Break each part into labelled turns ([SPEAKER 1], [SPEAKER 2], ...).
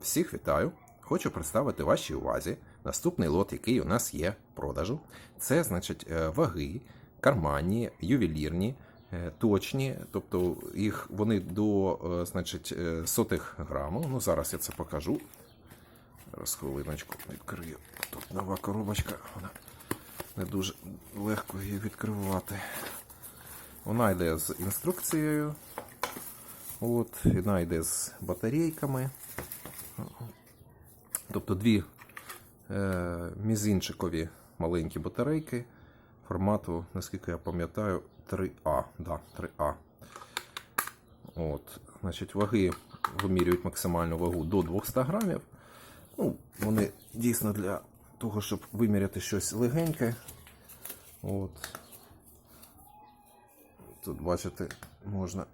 [SPEAKER 1] Всіх вітаю! Хочу представити вашій увазі наступний лот, який у нас є в продажу. Це значить е, ваги, карманні, ювелірні, е, точні, тобто їх вони до е, значить, сотих граму. Ну, зараз я це покажу. Зараз хвилиночку відкрию. Тут нова коробочка, вона не дуже легко її відкривати. Вона йде з інструкцією. От, вона йде з батарейками. Тобто дві е, мізинчикові маленькі батарейки формату, наскільки я пам'ятаю, 3А. Да, 3А. От, значить, ваги вимірюють максимальну вагу до 200 грамів. Ну, вони дійсно для того, щоб виміряти щось легеньке. От. Тут, бачите, можна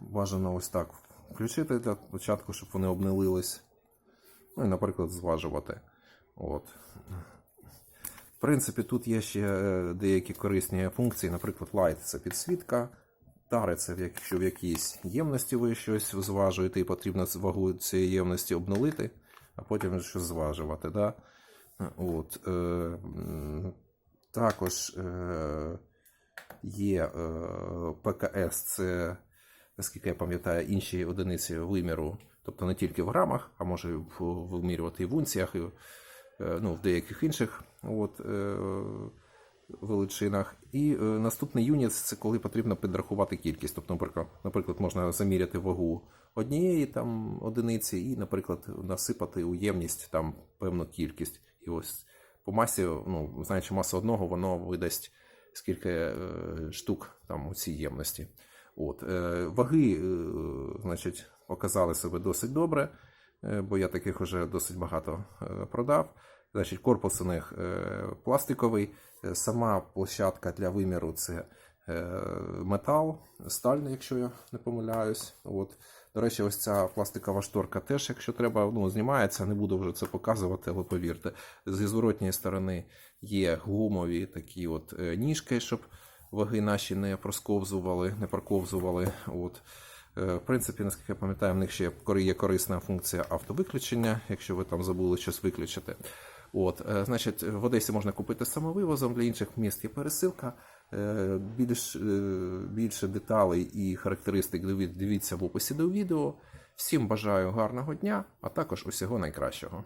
[SPEAKER 1] бажано ось так включити для початку, щоб вони обнилились. Ну і, наприклад, зважувати. От. В принципі, тут є ще е, деякі корисні функції, наприклад, light це підсвітка, тари це якщо в якійсь ємності ви щось зважуєте і потрібно вагу цієї ємності обнулити, а потім щось зважувати. Да? От, е, також е, є е, ПКС, це, наскільки я пам'ятаю, інші одиниці виміру, тобто не тільки в грамах, а може вимірювати і в унціях, і е, ну, в деяких інших от, е, величинах. І е, наступний юніт це коли потрібно підрахувати кількість. Тобто, наприклад, можна заміряти вагу однієї там одиниці і, наприклад, насипати у ємність там певну кількість. І ось по масі, ну, знаючи масу одного, воно видасть скільки штук там у цій ємності. От, е, ваги, е, значить, показали себе досить добре, е, бо я таких вже досить багато продав. Значить, корпус у них пластиковий, сама площадка для виміру це метал, сталь, якщо я не помиляюсь. От. До речі, ось ця пластикова шторка теж, якщо треба, ну, знімається, не буду вже це показувати, але повірте. Зі зворотньої сторони є гумові такі от ніжки, щоб ваги наші не просковзували, не проковзували. От. Е, В принципі, наскільки я пам'ятаю, в них ще є корисна функція автовиключення, якщо ви там забули щось виключити. От, е, значить, в Одесі можна купити самовивозом, для інших міст є пересилка. Е, Більш, більше деталей і характеристик дивіться в описі до відео. Всім бажаю гарного дня, а також усього найкращого.